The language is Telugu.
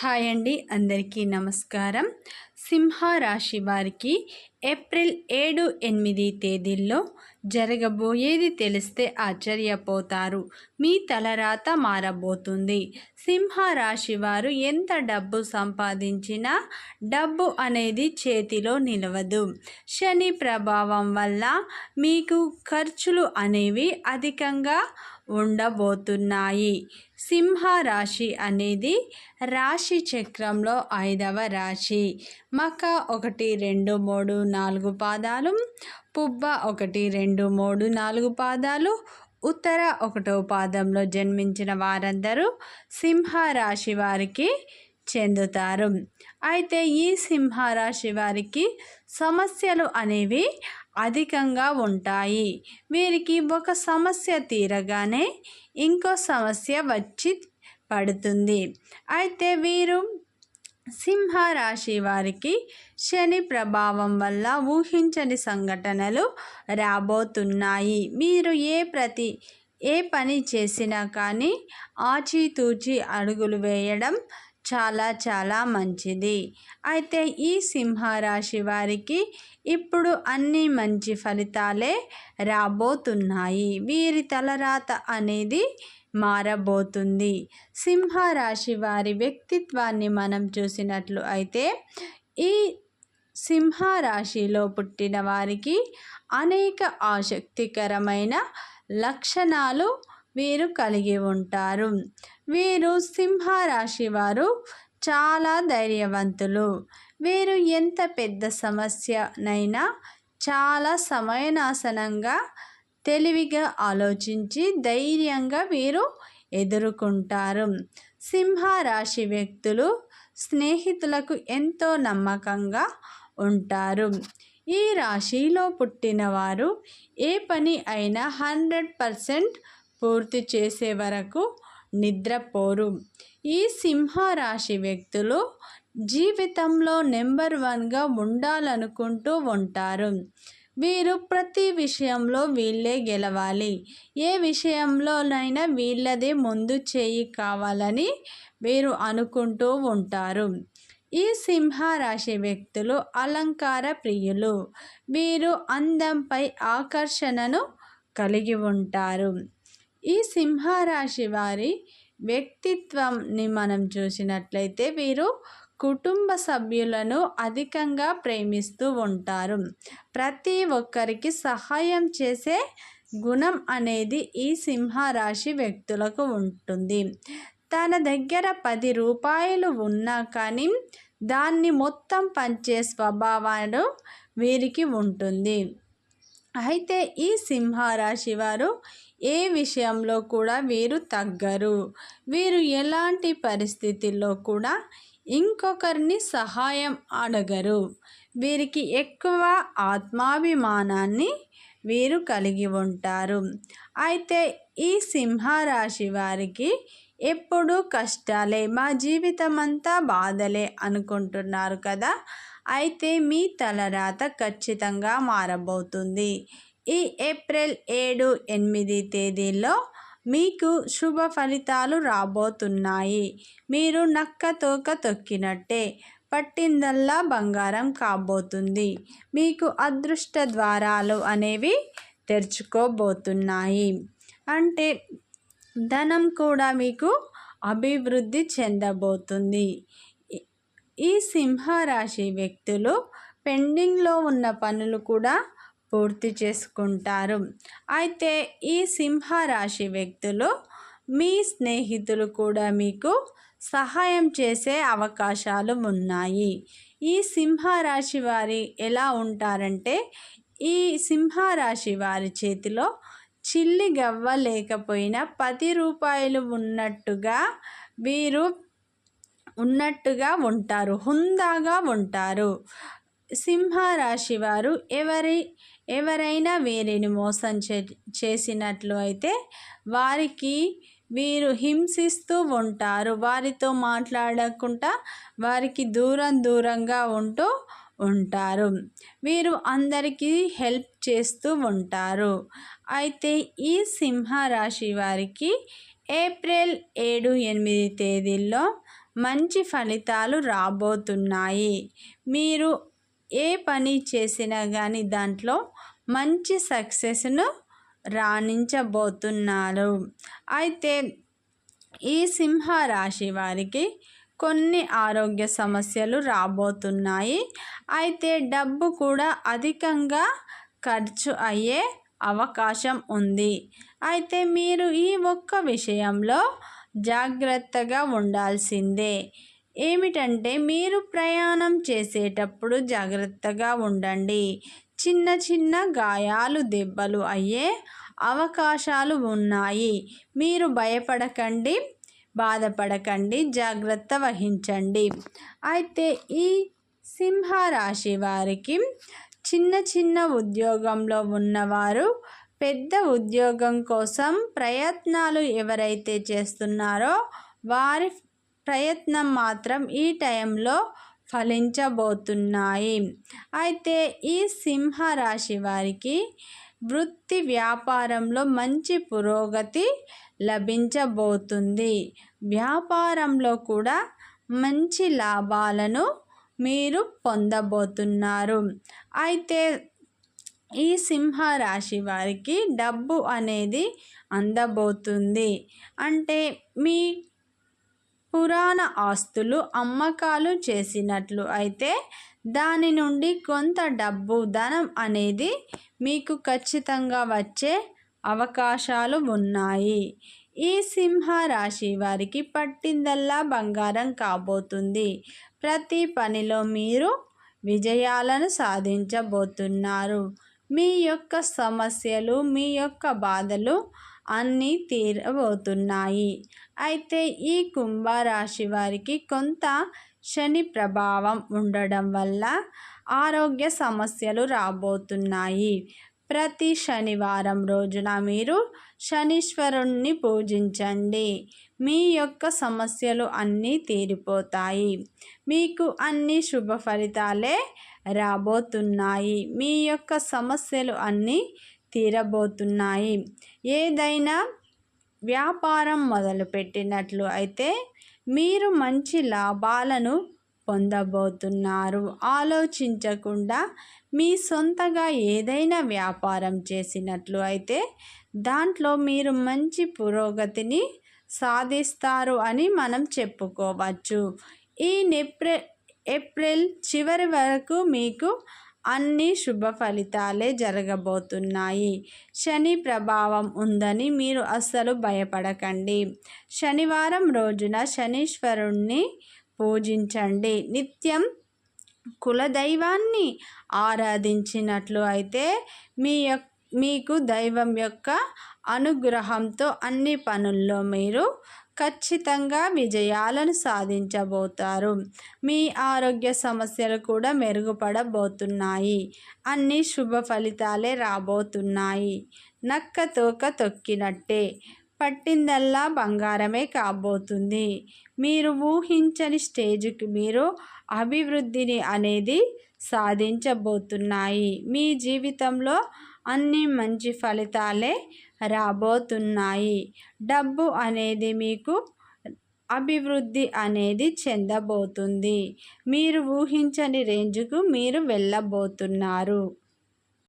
హాయ్ అండి అందరికీ నమస్కారం. సింహరాశి వారికి ఏప్రిల్ ఏడు ఎనిమిది తేదీల్లో జరగబోయేది తెలిస్తే ఆశ్చర్యపోతారు. మీ తలరాత మారబోతుంది. సింహరాశి వారు ఎంత డబ్బు సంపాదించినా డబ్బు అనేది చేతిలో నిలవదు. శని ప్రభావం వల్ల మీకు ఖర్చులు అనేవి అధికంగా ఉండబోతున్నాయి. సింహరాశి అనేది రాశి చక్రంలో ఐదవ రాశి. మక ఒకటి రెండు మూడు నాలుగు పాదాలు పుబ్బ ఒకటి రెండు మూడు నాలుగు పాదాలు ఉత్తర ఒకటో పాదంలో జన్మించిన వారందరూ సింహరాశి వారికి చెందుతారు. అయితే ఈ సింహరాశి వారికి సమస్యలు అనేవి అధికంగా ఉంటాయి. వీరికి ఒక సమస్య తీరగానే ఇంకో సమస్య వచ్చి పడుతుంది. అయితే వీరు సింహరాశి వారికి శని ప్రభావం వల్ల ఊహించని సంఘటనలు రాబోతున్నాయి. మీరు ఏ ప్రతి ఏ పని చేసినా కానీ ఆచితూచి అడుగులు వేయడం చాలా చాలా మంచిది. అయితే ఈ సింహరాశి వారికి ఇప్పుడు అన్ని మంచి ఫలితాలే రాబోతున్నాయి. వీరి తలరాత అనేది మారబోతుంది. సింహరాశి వారి వ్యక్తిత్వాన్ని మనం చూసినట్లు అయితే ఈ సింహరాశిలో పుట్టిన వారికి అనేక ఆసక్తికరమైన లక్షణాలు వీరు కలిగి ఉంటారు. వీరు సింహరాశి వారు చాలా ధైర్యవంతులు. వీరు ఎంత పెద్ద సమస్యనైనా చాలా సమయనాశనంగా తెలివిగా ఆలోచించి ధైర్యంగా వీరు ఎదుర్కొంటారు. సింహరాశి వ్యక్తులు స్నేహితులకు ఎంతో నమ్మకంగా ఉంటారు. ఈ రాశిలో పుట్టిన వారు ఏ పని అయినా హండ్రెడ్ పర్సెంట్ పూర్తి చేసే వరకు నిద్రపోరు. ఈ సింహరాశి వ్యక్తులు జీవితంలో నెంబర్ వన్గా ఉండాలనుకుంటూ ఉంటారు. వీరు ప్రతి విషయంలో వీళ్ళే గెలవాలి. ఏ విషయంలోనైనా వీళ్ళదే ముందు చేయి కావాలని వీరు అనుకుంటూ ఉంటారు. ఈ సింహరాశి వ్యక్తులు అలంకార ప్రియులు. వీరు అందంపై ఆకర్షణను కలిగి ఉంటారు. ఈ సింహరాశి వారి వ్యక్తిత్వంని మనం చూసినట్లయితే వీరు కుటుంబ సభ్యులను అధికంగా ప్రేమిస్తూ ఉంటారు. ప్రతి ఒక్కరికి సహాయం చేసే గుణం అనేది ఈ సింహరాశి వ్యక్తులకు ఉంటుంది. తన దగ్గర పది రూపాయలు ఉన్నా కానీ దాన్ని మొత్తం పంచే స్వభావాలు వీరికి ఉంటుంది. అయితే ఈ సింహరాశి వారు ఏ విషయంలో కూడా వీరు తగ్గరు. వీరు ఎలాంటి పరిస్థితుల్లో కూడా ఇంకొకరిని సహాయం అడగరు. వీరికి ఎక్కువ ఆత్మాభిమానాన్ని వీరు కలిగి ఉంటారు. అయితే ఈ సింహరాశి వారికి ఎప్పుడూ కష్టాలే మా జీవితం అంతా బాధలే అనుకుంటున్నారు కదా. అయితే మీ తలరాత ఖచ్చితంగా మారబోతుంది. ఈ ఏప్రిల్ ఏడు ఎనిమిది తేదీల్లో మీకు శుభ ఫలితాలు రాబోతున్నాయి. మీరు నక్క తోక తొక్కినట్టే పట్టిందల్లా బంగారం కాబోతుంది. మీకు అదృష్ట ద్వారాలు అనేవి తెరుచుకోబోతున్నాయి. అంటే ధనం కూడా మీకు అభివృద్ధి చెందబోతుంది. ఈ సింహరాశి వ్యక్తులు పెండింగ్లో ఉన్న పనులు కూడా పూర్తి చేసుకుంటారు. అయితే ఈ సింహరాశి వ్యక్తులు మీ స్నేహితులు కూడా మీకు సహాయం చేసే అవకాశాలు ఉన్నాయి. ఈ సింహరాశి వారి ఎలా ఉంటారంటే ఈ సింహరాశి వారి చేతిలో చిల్లి గవ్వ లేకపోయినా పది రూపాయలు ఉన్నట్టుగా వీరు ఉన్నట్టుగా ఉంటారు. హుందాగా ఉంటారు. సింహరాశి వారు ఎవరి ఎవరైనా వీరిని మోసం చే చేసినట్లు అయితే వారికి వీరు హింసిస్తూ ఉంటారు. వారితో మాట్లాడకుండా వారికి దూరం దూరంగా ఉంటూ ఉంటారు. వీరు అందరికీ హెల్ప్ చేస్తూ ఉంటారు. అయితే ఈ సింహరాశి వారికి ఏప్రిల్ ఏడు ఎనిమిది తేదీల్లో మంచి ఫలితాలు రాబోతున్నాయి. మీరు ఏ పని చేసినా కానీ దాంట్లో మంచి సక్సెస్ను రాణించబోతున్నారు. అయితే ఈ సింహ రాశి వారికి కొన్ని ఆరోగ్య సమస్యలు రాబోతున్నాయి. అయితే డబ్బు కూడా అధికంగా ఖర్చు అయ్యే అవకాశం ఉంది. అయితే మీరు ఈ ఒక్క విషయంలో జాగ్రత్తగా ఉండాల్సిందే. ఏమిటంటే మీరు ప్రయాణం చేసేటప్పుడు జాగ్రత్తగా ఉండండి. చిన్న చిన్న గాయాలు దెబ్బలు అయ్యే అవకాశాలు ఉన్నాయి. మీరు భయపడకండి బాధపడకండి జాగ్రత్త వహించండి. అయితే ఈ సింహరాశి వారికి చిన్న చిన్న ఉద్యోగంలో ఉన్నవారు పెద్ద ఉద్యోగం కోసం ప్రయత్నాలు ఎవరైతే చేస్తున్నారో వారి ప్రయత్నం మాత్రం ఈ టైంలో ఫలించబోతున్నాయి. అయితే ఈ సింహరాశి వారికి వృత్తి వ్యాపారంలో మంచి పురోగతి లభించబోతుంది. వ్యాపారంలో కూడా మంచి లాభాలను మీరు పొందబోతున్నారు. అయితే ఈ సింహ రాశి వారికి డబ్బు అనేది అందబోతుంది. అంటే మీ పురాణ ఆస్తులు అమ్మకాలు చేసినట్లు. అయితే దాని నుండి కొంత డబ్బు ధనం అనేది మీకు ఖచ్చితంగా వచ్చే అవకాశాలు ఉన్నాయి. ఈ సింహ రాశి వారికి పట్టిందల్లా బంగారం కాబోతుంది. ప్రతి పనిలో మీరు విజయాలను సాధించబోతున్నారు. మీ యొక్క సమస్యలు మీ యొక్క బాధలు అన్నీ తీరబోతున్నాయి. అయితే ఈ కుంభరాశి వారికి కొంత శని ప్రభావం ఉండడం వల్ల ఆరోగ్య సమస్యలు రాబోతున్నాయి. ప్రతి శనివారం రోజున మీరు శనీశ్వరుణ్ణి పూజించండి. మీ యొక్క సమస్యలు అన్నీ తీరిపోతాయి. మీకు అన్ని శుభ ఫలితాలే రాబోతున్నాయి. మీ యొక్క సమస్యలు అన్నీ తీరబోతున్నాయి. ఏదైనా వ్యాపారం మొదలుపెట్టినట్లు అయితే మీరు మంచి లాభాలను పొందబోతున్నారు. ఆలోచించకుండా మీ సొంతగా ఏదైనా వ్యాపారం చేసినట్లు అయితే దాంట్లో మీరు మంచి పురోగతిని సాధిస్తారు అని మనం చెప్పుకోవచ్చు. ఈ నెప్రె ఏప్రిల్ చివరి వరకు మీకు అన్ని శుభ ఫలితాలే జరగబోతున్నాయి. శని ప్రభావం ఉందని మీరు అస్సలు భయపడకండి. శనివారం రోజున శనీశ్వరుణ్ణి పూజించండి. నిత్యం కులదైవాన్ని ఆరాధించినట్లు అయితే మీ యొక్క మీకు దైవం యొక్క అనుగ్రహంతో అన్ని పనుల్లో మీరు ఖచ్చితంగా విజయాలను సాధించబోతారు. మీ ఆరోగ్య సమస్యలు కూడా మెరుగుపడబోతున్నాయి. అన్ని శుభ ఫలితాలే రాబోతున్నాయి. నక్క తోక తొక్కినట్టే. పట్టిందల్లా బంగారమే కాబోతుంది. మీరు ఊహించని స్టేజ్కి మీరు అభివృద్ధిని అనేది సాధించబోతున్నాయి. మీ జీవితంలో అన్ని మంచి ఫలితాలే రాబోతున్నాయి. డబ్బు అనేది మీకు అభివృద్ధి అనేది చెందబోతుంది. మీరు ఊహించని రేంజ్కు మీరు వెళ్ళబోతున్నారు.